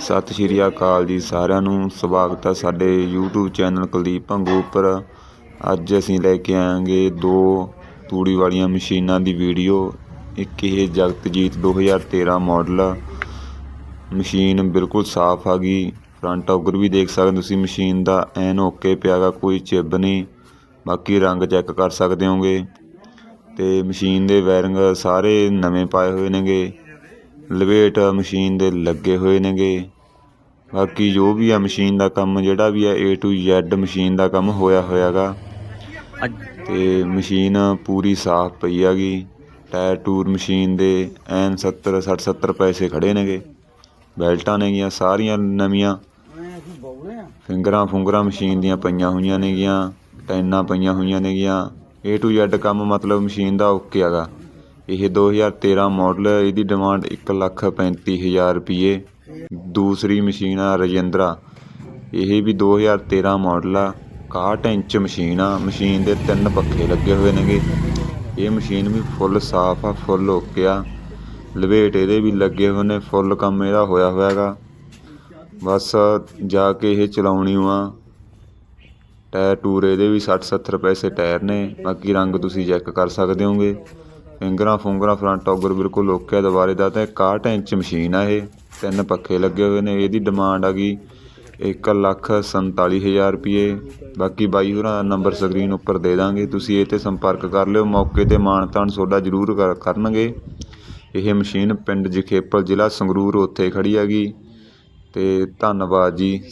ਸਤਿ ਸ਼੍ਰੀ ਅਕਾਲ ਜੀ ਸਾਰਿਆਂ ਨੂੰ। ਸਵਾਗਤ ਹੈ ਸਾਡੇ YouTube ਚੈਨਲ ਕੁਲਦੀਪ ਭੰਗੂ ਉੱਪਰ। ਅੱਜ ਅਸੀਂ ਲੈ ਕੇ ਆਵਾਂਗੇ ਦੋ ਤੂੜੀ ਵਾਲੀਆਂ ਮਸ਼ੀਨਾਂ ਦੀ ਵੀਡੀਓ। ਇੱਕ ਇਹ ਜਗਤਜੀਤ 2013 ਮਾਡਲ। ਆ। ਮਸ਼ੀਨ ਬਿਲਕੁਲ ਸਾਫ਼ ਆ ਗਈ। ਫਰੰਟ ਔਗਰ ਵੀ ਦੇਖ ਸਕਦੇ ਹੋ ਤੁਸੀਂ, ਮਸ਼ੀਨ ਦਾ ਐਨ ਓਕੇ ਪਿਆ ਗਾ ਕੋਈ ਚਿੱਬ ਨਹੀਂ। ਬਾਕੀ ਰੰਗ ਚੈੱਕ ਕਰ ਸਕਦੇ ਹੋਗੇ। ਤੇ ਮਸ਼ੀਨ ਦੇ ਵਾਇਰਿੰਗ ਸਾਰੇ ਨਵੇਂ ਪਾਏ ਹੋਏ ਨੇਗੇ। ਲਵੇਟ ਮਸ਼ੀਨ ਦੇ ਲੱਗੇ ਹੋਏ ਨੇਗੇ। ਬਾਕੀ ਜੋ ਵੀ ਆ ਮਸ਼ੀਨ ਦਾ ਕੰਮ, ਜਿਹੜਾ ਵੀ ਆ A to Z ਮਸ਼ੀਨ ਦਾ ਕੰਮ ਹੋਇਆ ਹੋਇਆਗਾ। ਅੱਜ ਤੇ ਮਸ਼ੀਨ ਪੂਰੀ ਸਾਫ਼ ਪਈ ਹੈਗੀ ਟਾਇਰ ਟੂਰ ਮਸ਼ੀਨ ਦੇ ਐਨ 70 60 70 ਪੈਸੇ ਖੜੇ ਨੇਗੇ। ਬੈਲਟਾਂ ਨੇਗੀਆਂ, ਸਾਰੀਆਂ ਨਵੀਆਂ। ਫਿੰਗਰਾਂ ਫੁੰਗਰਾਂ ਮਸ਼ੀਨ ਦੀਆਂ ਪਈਆਂ ਹੋਈਆਂ ਨੇਗੀਆਂ, ਟੈਨਾਂ ਪਈਆਂ ਹੋਈਆਂ ਨੇਗੀਆਂ। A to Z ਕੰਮ ਮਤਲਬ ਮਸ਼ੀਨ ਦਾ ਓਕੇ ਹੈਗਾ ਇਹ 2013 ਮਾਡਲ ਹੈ, ਇਹਦੀ ਡਿਮਾਂਡ ਇੱਕ ਲੱਖ ਪੈਂਤੀ ਹਜ਼ਾਰ ਰੁਪਈਏ। ਦੂਸਰੀ ਮਸ਼ੀਨ ਆ ਰਜਿੰਦਰਾ। ਇਹ ਵੀ 2013 ਮਾਡਲ ਆ 61 ਇੰਚ ਮਸ਼ੀਨ ਆ, ਮਸ਼ੀਨ ਦੇ ਤਿੰਨ ਪੱਖੇ ਲੱਗੇ ਹੋਏ ਨੇਗੇ। ਇਹ ਮਸ਼ੀਨ ਵੀ ਫੁੱਲ ਸਾਫ਼ ਆ, ਫੁੱਲ ਓਕੇ ਆ। ਲਵੇਟ ਇਹਦੇ ਵੀ ਲੱਗੇ ਹੋਏ ਨੇ, ਫੁੱਲ ਕੰਮ ਇਹਦਾ ਹੋਇਆ ਹੋਇਆ ਹੈਗਾ। ਬਸ ਜਾ ਕੇ ਇਹ ਚਲਾਉਣੀ ਆ। ਟਾਇਰ ਟੂਰ ਇਹਦੇ ਵੀ 60 70 ਪੈਸੇ ਟਾਇਰ ਨੇ, ਬਾਕੀ ਰੰਗ ਤੁਸੀਂ ਚੈੱਕ ਕਰ ਸਕਦੇ ਹੋਗੇ। ਫਿੰਗਰਾਂ ਫੁੰਗਰਾਂ ਫਰੰਟ ਔਗਰ ਬਿਲਕੁਲ ਓਕੇ ਆ ਦੁਬਾਰੇ ਦਾ ਤਾਂ 61 ਇੰਚ ਮਸ਼ੀਨ ਆ ਇਹ। ਤਿੰਨ ਪੱਖੇ ਲੱਗੇ ਹੋਏ ਨੇ, ਇਹਦੀ ਡਿਮਾਂਡ ਆ ਗਈ ਇੱਕ ਲੱਖ ਸੰਤਾਲੀ ਹਜ਼ਾਰ ਰੁਪਏ। ਬਾਕੀ ਬਾਈ ਹੋਰਾਂ ਦਾ ਨੰਬਰ ਸਕਰੀਨ ਉੱਪਰ ਦੇ ਦਾਂਗੇ, ਤੁਸੀਂ ਇਹ ਤੇ ਸੰਪਰਕ ਕਰ ਲਿਓ, ਮੌਕੇ ਤੇ ਮਾਨਤਾਨ ਤੁਹਾਡਾ ਜ਼ਰੂਰ ਕਰ- ਕਰਨਗੇ। ਇਹ ਮਸ਼ੀਨ ਪਿੰਡ ਜਖੇਪਲ ਜ਼ਿਲ੍ਹਾ ਸੰਗਰੂਰ ਉੱਥੇ ਖੜੀ ਹੈਗੀ ਤੇ ਧੰਨਵਾਦ ਜੀ